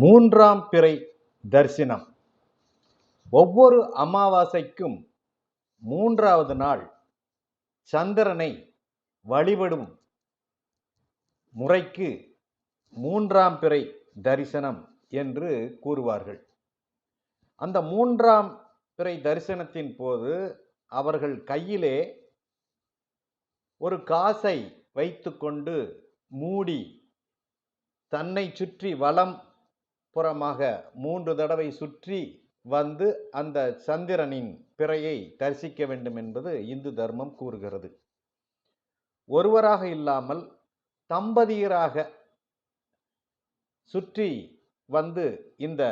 மூன்றாம் பிறை தரிசனம். ஒவ்வொரு அமாவாசைக்கும் மூன்றாவது நாள் சந்திரனை வழிபடும் முறைக்கு மூன்றாம் பிறை தரிசனம் என்று கூறுவார்கள். அந்த மூன்றாம் பிறை தரிசனத்தின் போது அவர்கள் கையிலே ஒரு காசை வைத்துக்கொண்டு மூடி தன்னை சுற்றி வலம் புறமாக மூன்று தடவை சுற்றி வந்து அந்த சந்திரனின் பிறையை தரிசிக்க வேண்டும் என்பது இந்து தர்மம் கூறுகிறது. ஒருவராக இல்லாமல் தம்பதியராக சுற்றி வந்து இந்த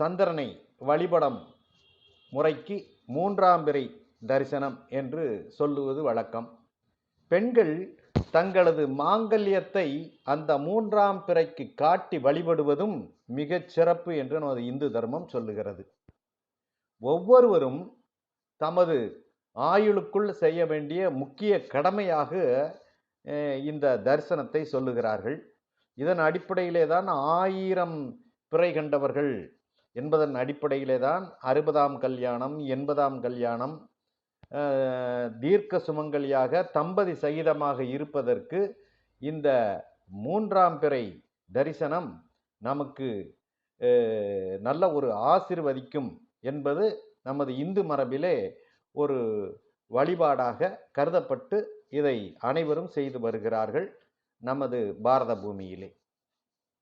சந்திரனை வழிபடம் முறைக்கு மூன்றாம் பிறை தரிசனம் என்று சொல்லுவது வழக்கம். பெண்கள் தங்களது மாங்கல்யத்தை அந்த மூன்றாம் பிறைக்கு காட்டி வழிபடுவதும் மிகச் சிறப்பு என்று நமது இந்து தர்மம் சொல்லுகிறது. ஒவ்வொருவரும் தமது ஆயுளுக்குள் செய்ய வேண்டிய முக்கிய கடமையாக இந்த தரிசனத்தை சொல்லுகிறார்கள். இதன் அடிப்படையிலே தான் ஆயிரம் பிறை கண்டவர்கள் என்பதன் அடிப்படையிலே தான் அறுபதாம் கல்யாணம் எண்பதாம் கல்யாணம் தீர்க்க சுமங்கலியாக தம்பதி சகிதமாக இருப்பதற்கு இந்த மூன்றாம் பிறை தரிசனம் நமக்கு நல்ல ஒரு ஆசிர்வதிக்கும் என்பது நமது இந்து மரபிலே ஒரு வழிபாடாக கருதப்பட்டு இதை அனைவரும் செய்து வருகிறார்கள் நமது பாரத பூமியிலே.